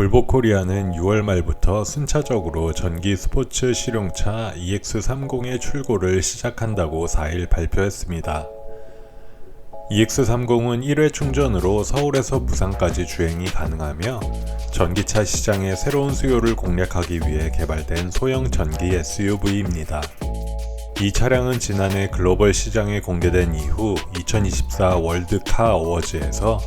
볼보 코리아는 6월 말부터 순차적으로 전기 스포츠 실용차 EX30의 출고를 시작한다고 4일 발표했습니다. EX30은 1회 충전으로 서울에서 부산까지 주행이 가능하며 전기차 시장의 새로운 수요를 공략하기 위해 개발된 소형 전기 SUV입니다. 이 차량은 지난해 글로벌 시장에 공개된 이후 2024 월드카 어워즈에서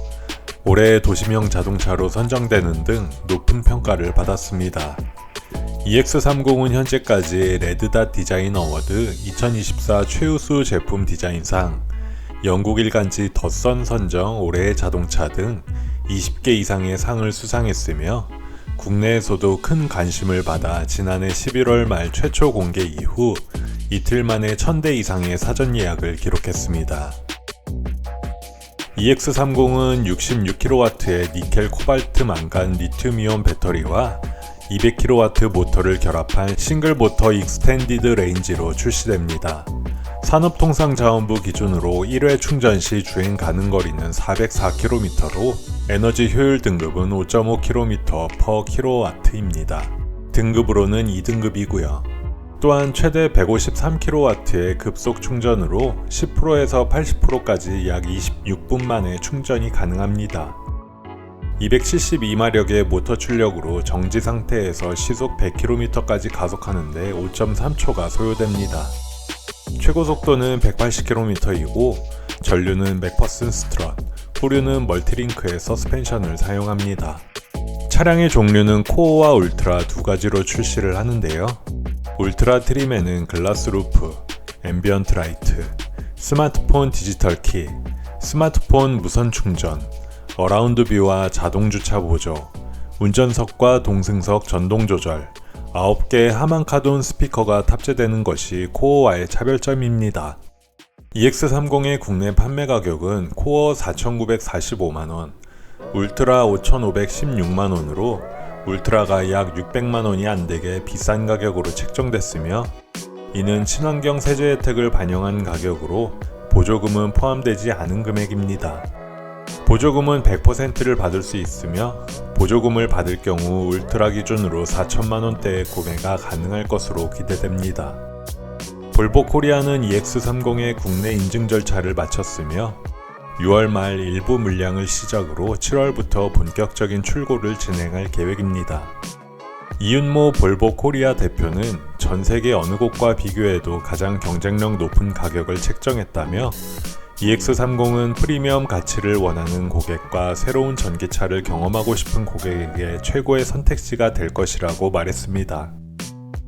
올해의 도심형 자동차로 선정되는 등 높은 평가를 받았습니다. EX30은 현재까지 레드닷 디자인 어워드 2024 최우수 제품 디자인상, 영국 일간지 덧선 선정 올해의 자동차 등 20개 이상의 상을 수상했으며 국내에서도 큰 관심을 받아 지난해 11월 말 최초 공개 이후 이틀 만에 1000대 이상의 사전 예약을 기록했습니다. EX30은 66kW의 니켈 코발트 망간 리튬이온 배터리와 200kW 모터를 결합한 싱글 모터 익스텐디드 레인지로 출시됩니다. 산업통상자원부 기준으로 1회 충전 시 주행 가능 거리는 404km로 에너지 효율 등급은 5.5km per kW입니다. 등급으로는 2등급이고요. 또한 최대 153kW의 급속 충전으로 10%에서 80%까지 약 26분 만에 충전이 가능합니다. 272마력의 모터 출력으로 정지 상태에서 시속 100km까지 가속하는데 5.3초가 소요됩니다. 최고 속도는 180km이고 전류는 맥퍼슨 스트럿, 후륜은 멀티링크의 서스펜션을 사용합니다. 차량의 종류는 코어와 울트라 두 가지로 출시를 하는데요. 울트라 트림에는 글라스 루프, 앰비언트 라이트, 스마트폰 디지털 키, 스마트폰 무선 충전, 어라운드 뷰와 자동 주차 보조, 운전석과 동승석 전동 조절, 9개의 하만카돈 스피커가 탑재되는 것이 코어와의 차별점입니다. EX30의 국내 판매 가격은 코어 4,945만원, 울트라 5,516만원으로 울트라가 약 600만 원이 안 되게 비싼 가격으로 책정됐으며 이는 친환경 세제 혜택을 반영한 가격으로 보조금은 포함되지 않은 금액입니다. 보조금은 100%를 받을 수 있으며 보조금을 받을 경우 울트라 기준으로 4천만 원대의 구매가 가능할 것으로 기대됩니다. 볼보 코리아는 EX30의 국내 인증 절차를 마쳤으며 6월 말 일부 물량을 시작으로 7월부터 본격적인 출고를 진행할 계획입니다. 이윤모 볼보 코리아 대표는 전 세계 어느 곳과 비교해도 가장 경쟁력 높은 가격을 책정했다며 EX30은 프리미엄 가치를 원하는 고객과 새로운 전기차를 경험하고 싶은 고객에게 최고의 선택지가 될 것이라고 말했습니다.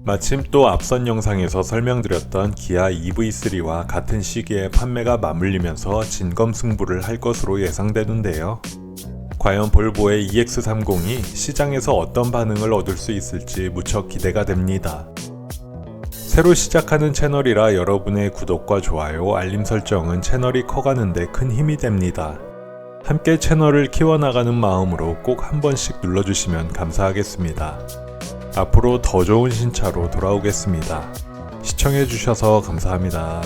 마침 또 앞선 영상에서 설명드렸던 기아 EV3와 같은 시기에 판매가 맞물리면서 진검승부를 할 것으로 예상되는데요. 과연 볼보의 EX30이 시장에서 어떤 반응을 얻을 수 있을지 무척 기대가 됩니다. 새로 시작하는 채널이라 여러분의 구독과 좋아요, 알림 설정은 채널이 커가는데 큰 힘이 됩니다. 함께 채널을 키워나가는 마음으로 꼭 한 번씩 눌러주시면 감사하겠습니다. 앞으로 더 좋은 신차로 돌아오겠습니다. 시청해주셔서 감사합니다.